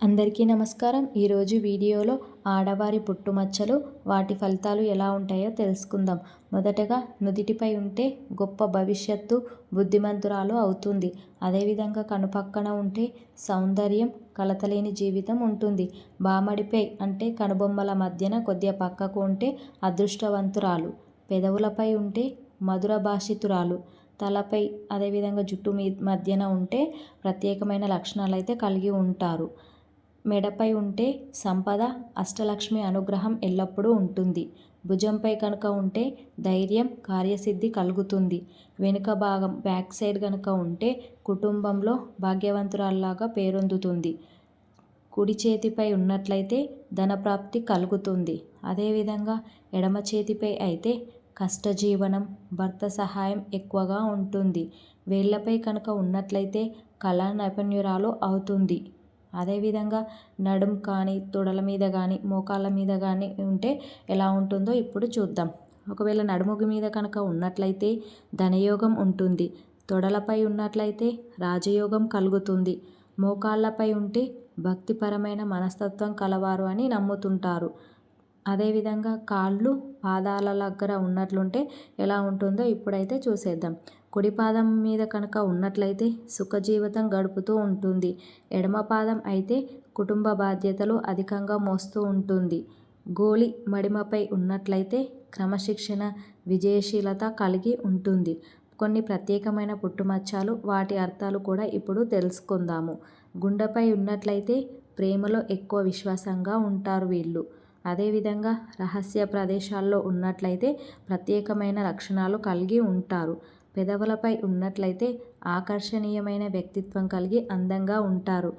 అందరికీ నమస్కారం. ఈరోజు వీడియోలో ఆడవారి పుట్టుమచ్చలు వాటి ఫలితాలు ఎలా ఉంటాయో తెలుసుకుందాం. మొదటగా నుదిటిపై ఉంటే గొప్ప భవిష్యత్తు బుద్ధిమంతురాలు అవుతుంది. అదేవిధంగా కనుపక్కన ఉంటే సౌందర్యం కలతలేని జీవితం ఉంటుంది. బామడిపై అంటే కనుబొమ్మల మధ్యన కొద్దిగా పక్కకు ఉంటే అదృష్టవంతురాలు. పెదవులపై ఉంటే మధుర భాషితురాలు. తలపై అదేవిధంగా జుట్టు మీ మధ్యన ఉంటే ప్రత్యేకమైన లక్షణాలు అయితే కలిగి ఉంటారు. మెడపై ఉంటే సంపద అష్టలక్ష్మి అనుగ్రహం ఎల్లప్పుడూ ఉంటుంది. భుజంపై కనుక ఉంటే ధైర్యం కార్యసిద్ధి కలుగుతుంది. వెనుక భాగం బ్యాక్ సైడ్ కనుక ఉంటే కుటుంబంలో భాగ్యవంతురాల్లాగా పేరొందుతుంది. కుడి చేతిపై ఉన్నట్లయితే ధనప్రాప్తి కలుగుతుంది. అదేవిధంగా ఎడమ చేతిపై అయితే కష్టజీవనం భర్త సహాయం ఎక్కువగా ఉంటుంది. వేళ్ళపై కనుక ఉన్నట్లయితే కళా నైపుణ్యురాలు అవుతుంది. అదేవిధంగా నడుం కానీ తొడల మీద కానీ మోకాళ్ళ మీద కానీ ఉంటే ఎలా ఉంటుందో ఇప్పుడు చూద్దాం. ఒకవేళ నడుముగు మీద కనుక ఉన్నట్లయితే ధనయోగం ఉంటుంది. తొడలపై ఉన్నట్లయితే రాజయోగం కలుగుతుంది. మోకాళ్ళపై ఉంటే భక్తిపరమైన మనస్తత్వం కలవారు అని నమ్ముతుంటారు. అదేవిధంగా కాళ్ళు పాదాల దగ్గర ఉన్నట్లుంటే ఎలా ఉంటుందో ఇప్పుడైతే చూసేద్దాం. కుడి పాదం మీద కనుక ఉన్నట్లయితే సుఖజీవితం గడుపుతూ ఉంటుంది. ఎడమ పాదం అయితే కుటుంబ బాధ్యతలు అధికంగా మోస్తూ ఉంటుంది. గోలి మడిమపై ఉన్నట్లయితే క్రమశిక్షణ విజయశీలత కలిగి ఉంటుంది. కొన్ని ప్రత్యేకమైన పుట్టుమచ్చాలు వాటి అర్థాలు కూడా ఇప్పుడు తెలుసుకుందాము. గుండెపై ఉన్నట్లయితే ప్రేమలో ఎక్కువ విశ్వాసంగా ఉంటారు వీళ్ళు. అదేవిధంగా రహస్య ప్రదేశాల్లో ఉన్నట్లయితే ప్రత్యేకమైన లక్షణాలు కలిగి ఉంటారు. పెదవులపై ఉన్నట్లయితే ఆకర్షణీయమైన వ్యక్తిత్వం కలిగి అందంగా ఉంటారు.